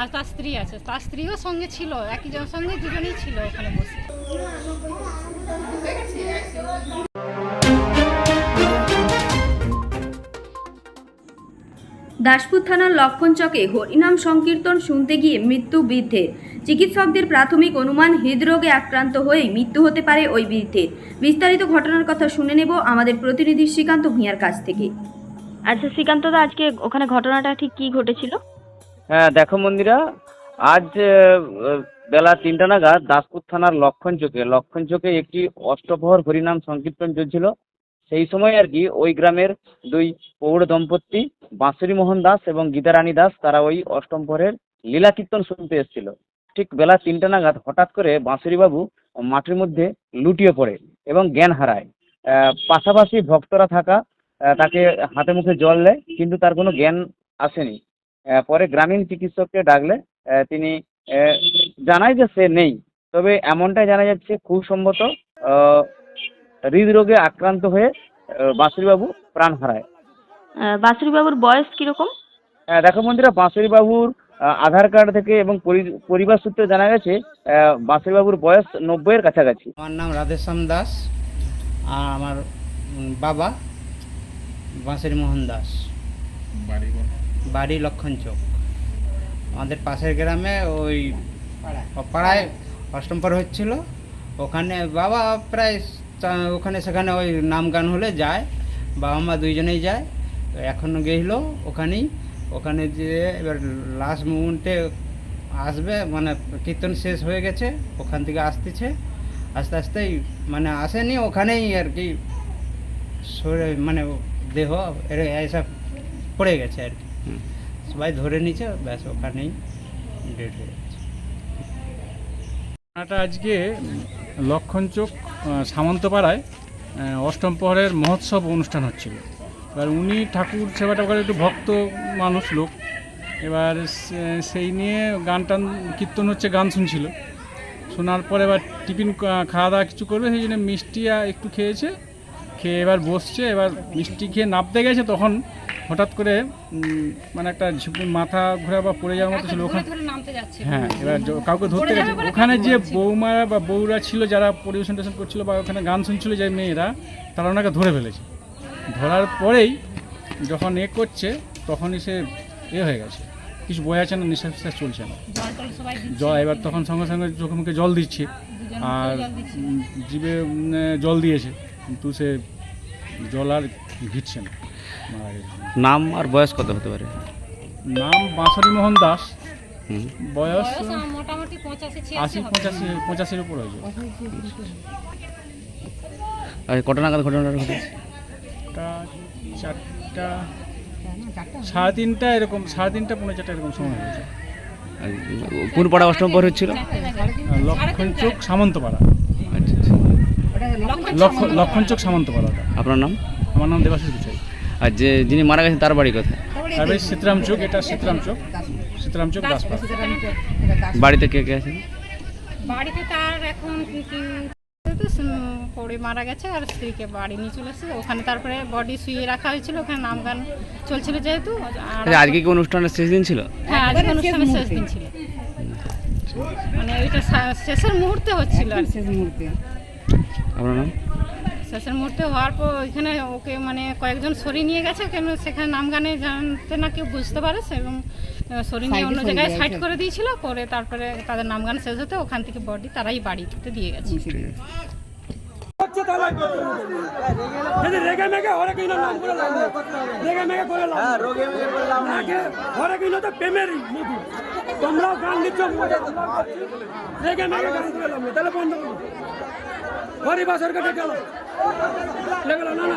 আর তার স্ত্রী আছে। তার স্ত্রীও সঙ্গে ছিল একই জন সঙ্গে দুজনেই ছিল ওখানে বসে। দাসপুর থানার লক্ষণচকে হরিনাম সংকীর্তন শুনতে গিয়ে মৃত্যু বৃদ্ধের। চিকিৎসকদের প্রাথমিক অনুমান হৃদরোগে আক্রান্ত হয়ে মৃত্যু হতে পারে ওই বৃদ্ধের। বিস্তারিত ঘটনার কথা শুনে নেব আমাদের প্রতিনিধি শ্রীকান্ত ভূঁইয়ার কাছ থেকে। আচ্ছা শ্রীকান্ত দা আজকে ওখানে ঘটনাটা ঠিক কি ঘটেছিল? হ্যাঁ দেখো মন্দিরা, আজ বেলা তিনটা নাগাদ দাসপুর থানার লক্ষণ চোখে লক্ষণ চোখে একটি অষ্টপ্রহর হরিনাম সংকীর্তন চলছিল। সেই সময় আর কি ওই গ্রামের দুই প্রৌঢ় দম্পতি বাঁশুরি মোহন দাস এবং গীতারানী দাস, তারা ওই অষ্টম প্রহরের লীলা কীর্তন শুনতে এসেছিল। ঠিক বেলা তিনটা নাগাদ হঠাৎ করে বাঁশুরিবাবু মাটির মধ্যে লুটিয়ে পড়ে এবং জ্ঞান হারায়। পাশাপাশি ভক্তরা থাকা তাকে হাতে মুখে জল দেয়, কিন্তু তার কোনো জ্ঞান আসেনি। পরে গ্রামীণ চিকিৎসককে ডাকলে তিনি জানায় যে সে নেই। তবে এমনটাই জানা যাচ্ছে খুব সম্ভবত আহ, হৃদরোগে আক্রান্ত হয়ে আহ, বাঁশুরিবাবু প্রাণ হারায়। আহ, বাসুরি বাবুর বয়স কীরকম? দেখো মন্দিরা বাঁশুরিবাবুর আহ, আধার কার্ড থেকে এবং পরি- পরিবার সূত্রে জানা গেছে আহ, বাঁশুরিবাবুর বয়স নব্বইয়ের কাছাকাছি। আমার নাম রাধেশ্যাম দাস আর আমার বাবা বাঁশের মোহন দাস। বাড়ি লক্ষণ চোক। আমাদের পাশের গ্রামে ওই পাড়ায় অষ্টম পার হচ্ছিল। ওখানে বাবা প্রায় ওখানে সেখানে ওই নাম গান হলে যায়, বাবা মা দুইজনেই যায়। তো এখনও গেছিল ওখানেই। ওখানে যে এবার লাস্ট মুমেন্টে আসবে মানে কীর্তন শেষ হয়ে গেছে, ওখান থেকে আসতেছে। আস্তে আস্তেই মানে আসেনি, ওখানেই আর কি সরে মানে দেহ এসব পড়ে গেছে আর কি। সবাই ধরে নিচ্ছে ব্যাস ওখানেই ডেট হয়ে ঘটনাটা আজকে লক্ষণচোক সামন্তপাড়ায় অষ্টম প্রহরের মহোৎসব অনুষ্ঠান হচ্ছিল। এবার উনি ঠাকুর সেবাটা করে একটু ভক্ত মানুষ, লোক। এবার সেই নিয়ে গান টান, কীর্তন হচ্ছে, গান শুনছিল। শোনার পরে এবার টিফিন খাওয়া দাওয়া কিছু করবে, সেই জন্য মিষ্টি একটু খেয়েছে। খেয়ে এবার বসছে এবার মিষ্টি খেয়ে নামতে গেছে তখন হঠাৎ করে মানে একটা মাথা ঘোরা বা পড়ে যাওয়ার মতো ছিল ওখানে। হ্যাঁ এবার কাউকে ধরতে গেছে। ওখানে যে বৌমা বা বউরা ছিল যারা পরিবেশন টেশন করছিল বা ওখানে গান শুনছিল যে মেয়েরা তারা ওনাকে ধরে ফেলেছে। ধরার পরেই যখন এ করছে তখনই সে এ হয়ে গেছে। কিছু বোঝাচ্ছে না নিঃশ্বাস নিঃশ্বাস চলছে না। জল এবার তখন সঙ্গে সঙ্গে চোখে মুখে জল দিচ্ছে। আর জিভে জল দিয়েছে। কিন্তু সে জল আর ঘিটছে না। মারা গেছে। নাম আর বয়স কত হতে পারে? নাম বাঁশরী মোহন দাস বয়স মোটামুটি আশি পঁচাশি পঁচাশির উপর হয়েছে আর কত নাগাদ ঘটনাটা ঘটেছে? চারটা সাড়ে তিনটা এরকম সাড়ে তিনটা পৌনে চারটা এরকম সময় হয়েছে। আর কোন পাড়া অষ্টম প্রহর হচ্ছিল? লক্ষণ চোখ সামন্তপাড়া। লক্ষণ চোখ সামন্তপাড়া আপনার নাম? আমার নাম দেবাশিস গুছাই। আর যে যিনি মারা গেছেন তার বাড়ি কোথায়? তারপরে সীতারাম চোখ এটা সীতারাম চোখ সীতারাম চোখ দাসপাড়া বাড়িতে কে কে আছেন? বাড়িতে তার এখন পড়ে মারা গেছে আর স্ত্রীকে বাড়ি নিয়ে চলে এসেছে। ওখানে তারপরে বডি শুয়ে রাখা হয়েছিল ওখানে নাম গান চলছিল যেহেতু। আর আচ্ছা, আজকে কি অনুষ্ঠানের শেষ দিন ছিল? হ্যাঁ আজকে অনুষ্ঠানের শেষ দিন ছিল। মানে ওইটা শেষের মুহূর্তে হচ্ছিল আর কি। আপনার নাম? শেষের মুহূর্তে হওয়ার পর ওইখানে ওকে মানে কয়েকজন সরিয়ে নিয়ে গেছে কেন সেখানে নাম গানে জানতে না কেউ বুঝতে পারে এবং সরিয়ে নিয়ে অন্য জায়গায় সাইড করে দিয়েছিল করে তারপরে তাদের নাম গান শেষ হতে ওখান থেকে বডি তারাই বাড়িতে দিয়ে গেছে। যদি রেগে মেগে হরে কিনো নাম করে লাভ। রেগে মেগে করে লাভ হ্যাঁ হরে কিনো তো প্রেমের মধু। তোমরাও গান দিচ্ছ। রেগে মেগে গান করে লাভ তাহলে বন্ধ করো। হরি ডেকে এলো ডেকে এলো, না না।